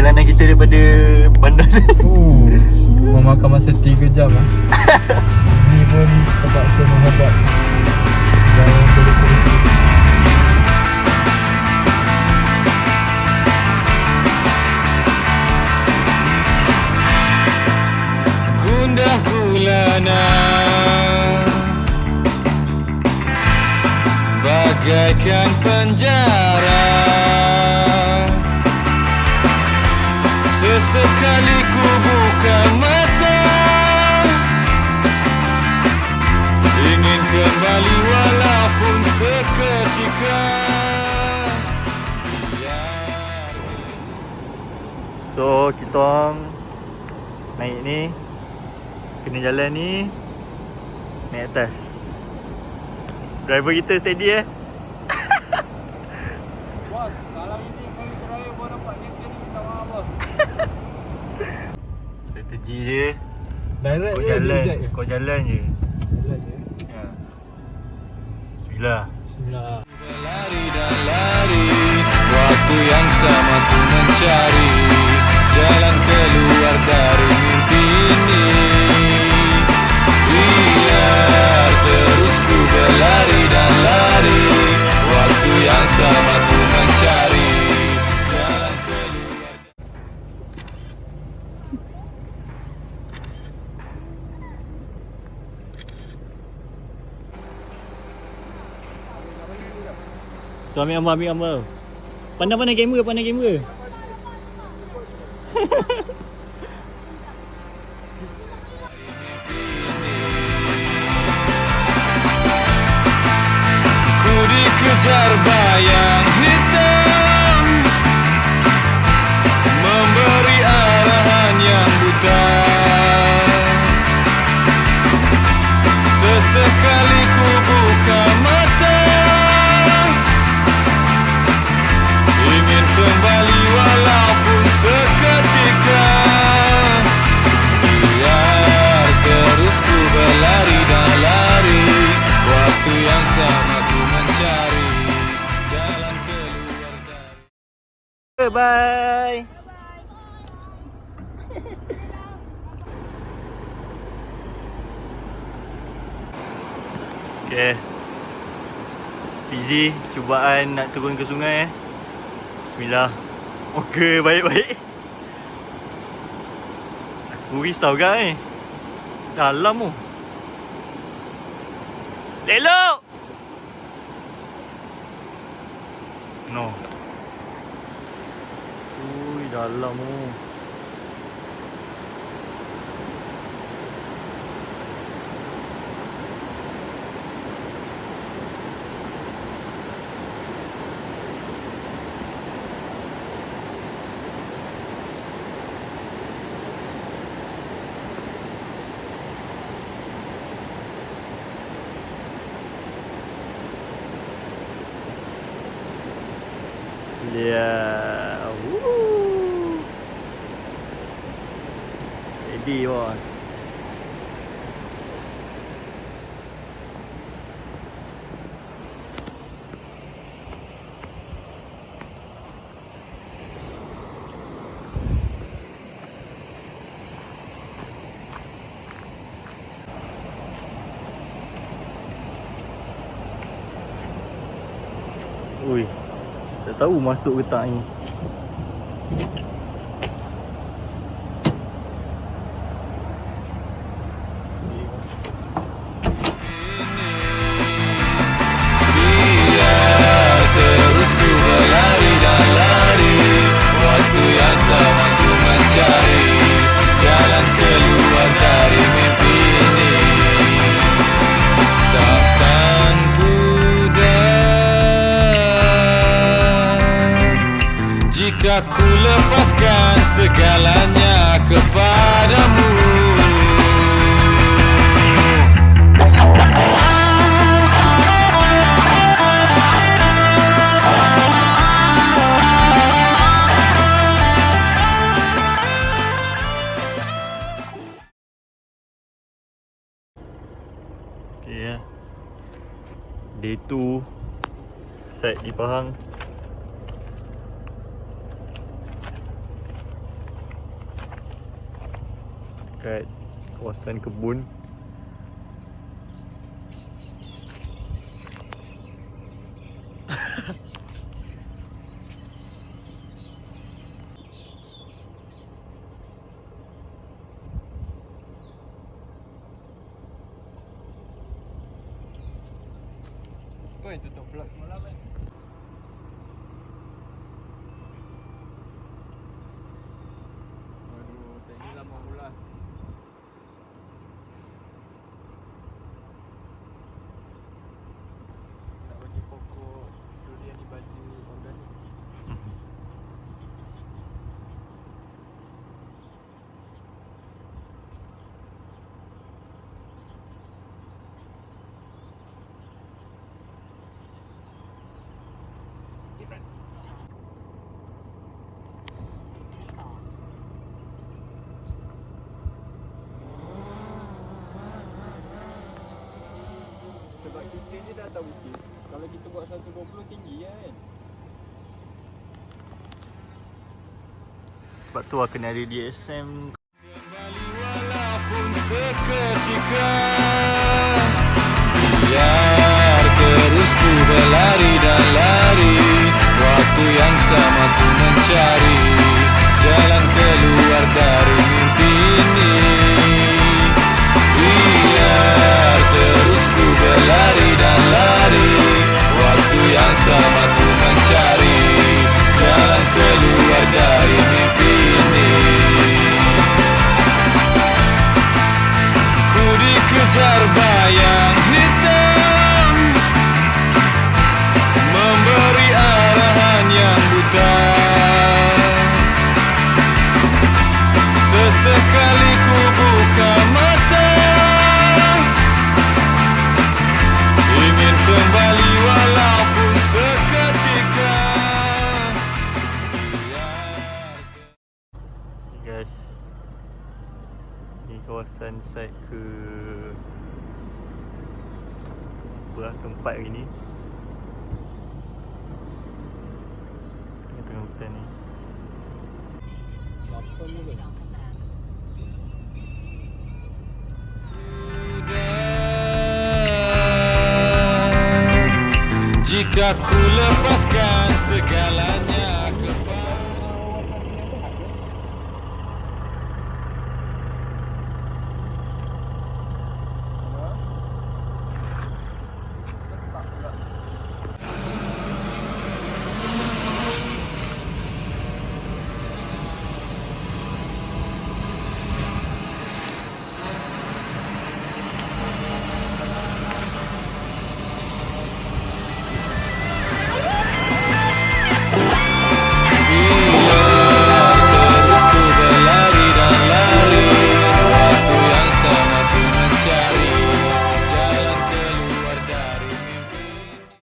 perjalanan kita daripada bandar Uh, memakan masa 3 jam lah. Ni pun terpaksa menghadap jalan kulit-kulit. gundah gulana Bagaikan penjara Sesekali ku buka mata Ingin kembali walaupun seketika Biar So kita orang naik ni kena jalan ni naik atas. Driver kita steady eh. Strategi dia Direct kau jalan, je. kau jalan je. Jalan je. Ya. Bismillah. Bismillah. Tu ambil gambar, ambil gambar. Pandang-pandang kamera, pandang kamera. Ku dikejar bayang hitam Memberi arahan yang buta Sesekali dari Bye. Okay. Fizi, cubaan nak turun ke sungai eh. Bismillah. Okey, baik-baik. Aku risau kan eh. Dalam tu. Lelok! Ui, dalam tu. Yeah. Bos. Ui. Tak tahu masuk ke tak ni. Jika ku lepaskan segalanya kepadamu ya. Day 2 Set di Pahang dekat kawasan kebun. Kau yang tutup vlog semalam kan? Kita buat 120 tinggi kan. Sebab tu lah kena ada DSM Kembali walaupun seketika Biar terus ku berlari dan lari Waktu yang sama ku mencari Jalan keluar dari dikejar bayang Apa lah keempat hari ni Tengah-tengah hutan ni 8 dulu. Jika ku lepas